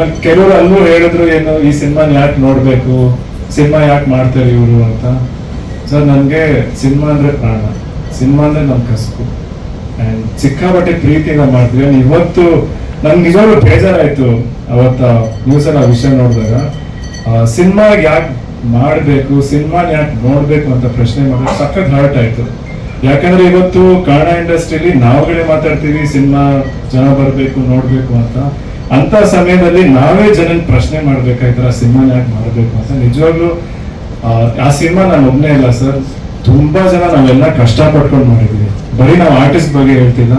ಆಮೇಲೆ ಕೆಲವರು ಅಲ್ಲೂ ಹೇಳಿದ್ರು ಏನು, ಈ ಸಿನಿಮಾ ಯಾಕೆ ನೋಡಬೇಕು, ಸಿನಿಮಾ ಯಾಕೆ ಮಾಡ್ತಾರೆ ಇವರು ಅಂತ. ಸರ್ ನನಗೆ ಸಿನಿಮಾ ಅಂದರೆ ಪ್ರಾಣ. ಸಿನಿಮಾ ಅಂದರೆ ನಮ್ಮ ಕಸಬು. ಅಂಡ್ ಸಿಕ್ಕಾಪಟ್ಟೆ ಪ್ರೀತಿನ ಮಾಡ್ತೀವಿ. ಇವತ್ತು ನನ್ಗೆ ನಿಜವಾಗ್ಲೂ ಬೇಜಾರಾಯಿತು ಅವತ್ತ ನ್ಯೂಸ್ ಅಲ್ಲಿ ಆ ವಿಷಯ ನೋಡಿದಾಗ. ಸಿನಿಮಾ ಯಾಕೆ ಮಾಡಬೇಕು ಸಿನಿಮಾ ಯಾಕೆ ನೋಡಬೇಕು ಅಂತ ಪ್ರಶ್ನೆ ಮಾಡಿದ್ರೆ ಸಖತ್ ಹರ್ಟ್ ಆಯ್ತು. ಯಾಕಂದ್ರೆ ಇವತ್ತು ಕನ್ನಡ ಇಂಡಸ್ಟ್ರಿಲಿ ನಾವುಗಳೇ ಮಾತಾಡ್ತೀವಿ, ಸಿನಿಮಾ ಜನ ಬರಬೇಕು, ನೋಡಬೇಕು ಅಂತ. ಅಂತ ಸಮಯದಲ್ಲಿ ನಾವೇ ಜನ ಪ್ರಶ್ನೆ ಮಾಡ್ಬೇಕಾಯ್ತರ ಸಿನಿಮಾ ಯಾಕೆ ಮಾಡಬೇಕು ಅಂತ. ನಿಜವಾಗ್ಲೂ ಆ, ಆ ಸಿನಿಮಾ ನಾನು ಒಬ್ಬನೇ ಇಲ್ಲ ಸರ್. ತುಂಬಾ ಜನ ನಾವೆಲ್ಲ ಕಷ್ಟ ಪಡ್ಕೊಂಡು ಮಾಡಿದ್ವಿ. ಬರೀ ನಾವು ಆರ್ಟಿಸ್ಟ್ ಬಗ್ಗೆ ಹೇಳ್ತಿಲ್ಲ.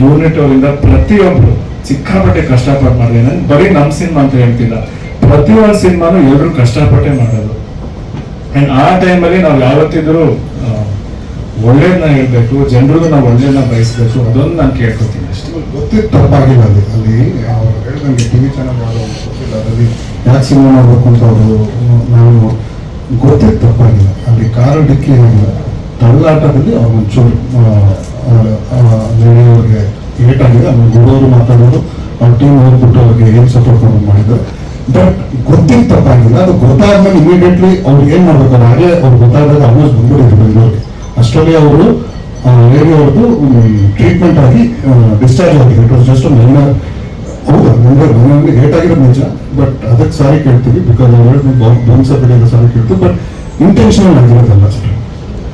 ಯೂನಿಟ್ ಅವರಿಂದ ಪ್ರತಿಯೊಬ್ರು ಸಿಕ್ಕಾಪಟ್ಟೆ ಕಷ್ಟಪಟ್ಟು ಮಾಡಿದೆ ನಾನು ಬರೀ ನಮ್ ಸಿನಿಮಾ ಅಂತ ಹೇಳ್ತಿಲ್ಲ. ಪ್ರತಿಯೊಂದು ಸಿನಿಮಾನು ಎಲ್ರು ಕಷ್ಟಪಟ್ಟೆ ಮಾಡೋದು. ಅಂಡ್ ಆ ಟೈಮಲ್ಲಿ ನಾವು ಯಾವತ್ತಿದ್ರು ಆ, ಒಳ್ಳೇದನ್ನ ಹೇಳ್ಬೇಕು ಜನರಿಗೂ ನಾವು ಒಳ್ಳೇದನ್ನ ಬಯಸ್ಬೇಕು, ಅದೊಂದು ನಾನು ಕೇಳ್ಕೊತೀನಿ ಅಷ್ಟೇ. ಗೊತ್ತಿತ್ತು ತಪ್ಪಾಗಿಲ್ಲ ಅಲ್ಲಿ ಅಲ್ಲಿ ಅವ್ರು ಟಿವಿ ಚಾನಲ್ ಯಾರೋ ಗೊತ್ತಿಲ್ಲ, ಅದರಲ್ಲಿ ಯಾಕೆ ಸಿನಿಮಾ ಮಾಡಬೇಕು ಅಂತ ಅವರು, ನಾನು ಗೊತ್ತಿತ್ತು ತಪ್ಪಾಗಿಲ್ಲ ಅಲ್ಲಿ ಕಾರು ಡಿಕ್ಕಿ ಏನಿಲ್ಲ. ತಳ್ಳಾಟದಲ್ಲಿ ಅವ್ರು ಒಂಚೂರು ಲೇಡಿ ಅವ್ರಿಗೆ ಏಟ್ ಆಗಿದೆ ಮಾತಾಡೋದು ಅವ್ರ ಟೀಮ್ ಹೋಗ್ಬಿಟ್ಟು ಅವ್ರಿಗೆ ಏನು ಸಪೋರ್ಟ್ ಮಾಡಿದ್ರು. ಬಟ್ ಗೊತ್ತಿತ್ತು ತಪ್ಪಾಗಿಲ್ಲ ಅದು ಗೊತ್ತಾದ್ಮೇಲೆ ಇಮಿಡಿಯೇಟ್ಲಿ ಅವ್ರು ಏನು ಮಾಡ್ಬೇಕು, ಅವ್ರು ಆಗಲೇ ಅವ್ರು ಗೊತ್ತಾದಾಗ ಆಲ್ಮೋಸ್ಟ್ ಬಂದ್ಬಿಟ್ಟಿದ್ರು ಬೆಂಗಳೂರಿಗೆ. ಅಷ್ಟರಲ್ಲಿ ಅವರು ಅವ್ರದ್ದು ಟ್ರೀಟ್ಮೆಂಟ್ ಆಗಿ ಡಿಸ್ಚಾರ್ಜ್ ಆಗಿದೆ ಇಟ್ ವಾಸ್ ಜಸ್ಟ್ ನನ್ನ ಹೌದಾ ನನಗೆ ನನಗೆ ಲೇಟ್ ಆಗಿರೋದು ನಿಜ ಬಟ್ ಅದಕ್ಕೆ ಸಾರಿ ಕೇಳ್ತೀವಿ ಬಿಕಾಸ್ ಅವ್ರು ಹೇಳಿದ್ಮೇಲೆ ಬೋನ್ಸ ಬೆಳೆಯೋದು ಸಾರಿ ಕೇಳ್ತೀವಿ ಬಟ್ ಇಂಟೆನ್ಷನಲ್ ಆಗಿರೋದಲ್ಲ ಅಷ್ಟೇ